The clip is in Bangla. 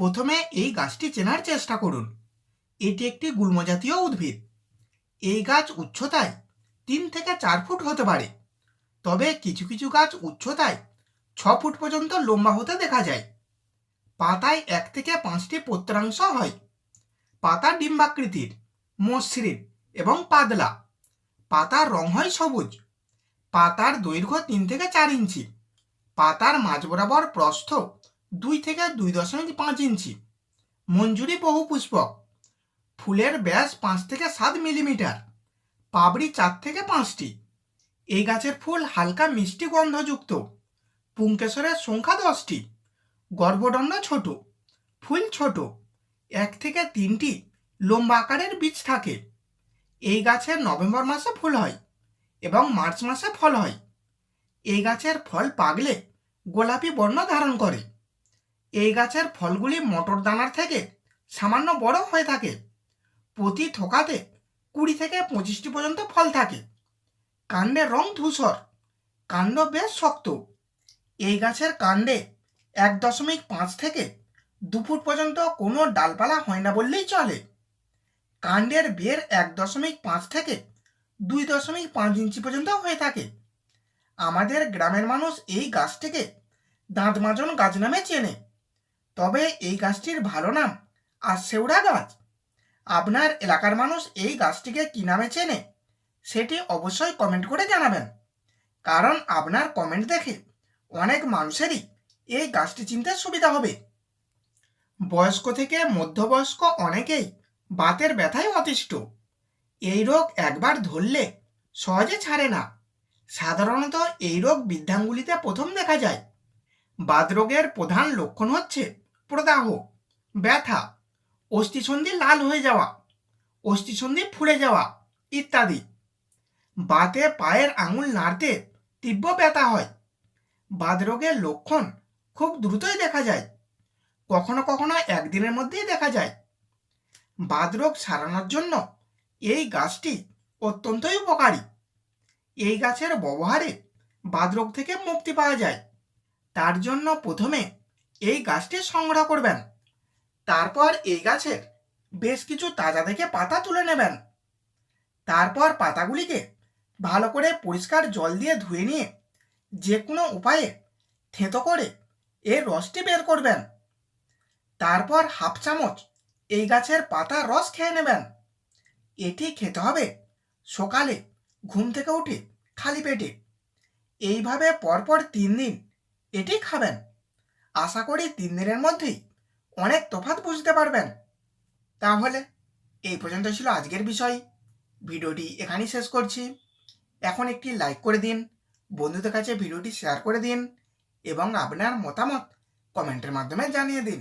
প্রথমে এই গাছটি চেনার চেষ্টা করুন। এটি একটি গুল্মজাতীয় উদ্ভিদ। এই গাছ উচ্চতায় তিন থেকে চার ফুট হতে পারে। তবে কিছু কিছু গাছ উচ্চতায় ছ ফুট পর্যন্ত লম্বা হতে দেখা যায়। পাতায় এক থেকে পাঁচটি পত্রাংশ হয়। পাতা ডিম্বাকৃতির, মসৃণ এবং পাতলা। পাতার রং হয় সবুজ। পাতার দৈর্ঘ্য তিন থেকে চার ইঞ্চি। পাতার মাঝ বরাবর প্রস্থ দুই থেকে দুই দশমিক পাঁচ ইঞ্চি। মঞ্জুরি বহুপুষ্পক ফুলের ব্যাস পাঁচ থেকে সাত মিলিমিটার। পাবড়ি চার থেকে পাঁচটি। এই গাছের ফুল হালকা মিষ্টি গন্ধযুক্ত। পুঙ্কেশ্বরের সংখ্যা দশটি। গর্ভদণ্ড ছোট। ফুল ছোট। এক থেকে তিনটি লম্বা আকারের বীজ থাকে। এই গাছের নভেম্বর মাসে ফুল হয় এবং মার্চ মাসে ফল হয়। এই গাছের ফল পাগলে গোলাপি বর্ণ ধারণ করে। এই গাছের ফলগুলি মটর দানার থেকে সামান্য বড় হয়ে থাকে। প্রতি থোকাতে কুড়ি থেকে পঁচিশটি পর্যন্ত ফল থাকে। কাণ্ডের রং ধূসর, কাণ্ড বেশ শক্ত। এই গাছের কাণ্ডে এক দশমিক পাঁচ থেকে দুপুর পর্যন্ত কোনো ডালপালা হয় না বললেই চলে। কাণ্ডের বের এক দশমিক পাঁচ থেকে দুই দশমিক পাঁচ ইঞ্চি পর্যন্ত হয়ে থাকে। আমাদের গ্রামের মানুষ এই গাছটিকে দাঁত মাজন গাছ নামে চেনে। তবে এই গাছটির ভালো নাম আর আশেউড়া গাছ। আপনার এলাকার মানুষ এই গাছটিকে কী নামে চেনে সেটি অবশ্যই কমেন্ট করে জানাবেন। কারণ আপনার কমেন্ট দেখে অনেক মানুষেরই এই গাছটি চিনতে সুবিধা হবে। বয়স্ক থেকে মধ্যবয়স্ক অনেকেই বাতের ব্যথায় অতিষ্ঠ। এই রোগ একবার ধরলে সহজে ছাড়ে না। সাধারণত এই রোগ বৃদ্ধাঙ্গুলিতে প্রথম দেখা যায়। বাত রোগের প্রধান লক্ষণ হচ্ছে প্রদাহ, ব্যথা, অস্থিসন্ধি লাল হয়ে যাওয়া, অস্থিসন্ধি ফুলে যাওয়া ইত্যাদি। বাতে পায়ের আঙুল নাড়তে তীব্র ব্যথা হয়। বাত রোগের লক্ষণ খুব দ্রুতই দেখা যায়। কখনো কখনো একদিনের মধ্যেই দেখা যায়। বাত রোগ সারানোর জন্য এই গাছটি অত্যন্তই উপকারী। এই গাছের ব্যবহারে বাত রোগ থেকে মুক্তি পাওয়া যায়। তার জন্য প্রথমে এই গাছটি সংগ্রহ করবেন। তারপর এই গাছের বেশ কিছু তাজা থেকে পাতা তুলে নেবেন। তারপর পাতাগুলিকে ভালো করে পরিষ্কার জল দিয়ে ধুয়ে নিয়ে যে কোনো উপায়ে থেঁতো করে এর রসটি বের করবেন। তারপর হাফ চামচ এই গাছের পাতার রস খেয়ে নেবেন। এটি খেতে হবে সকালে ঘুম থেকে উঠে খালি পেটে। এইভাবে পরপর তিন দিন এটি খাবেন। আশা করি তিন দিনের মধ্যেই অনেক তফাত বুঝতে পারবেন। তাহলে এই পর্যন্ত ছিল আজকের বিষয়। ভিডিওটি এখানেই শেষ করছি। এখন একটি লাইক করে দিন, বন্ধুদের কাছে ভিডিওটি শেয়ার করে দিন এবং আপনার মতামত কমেন্টের মাধ্যমে জানিয়ে দিন।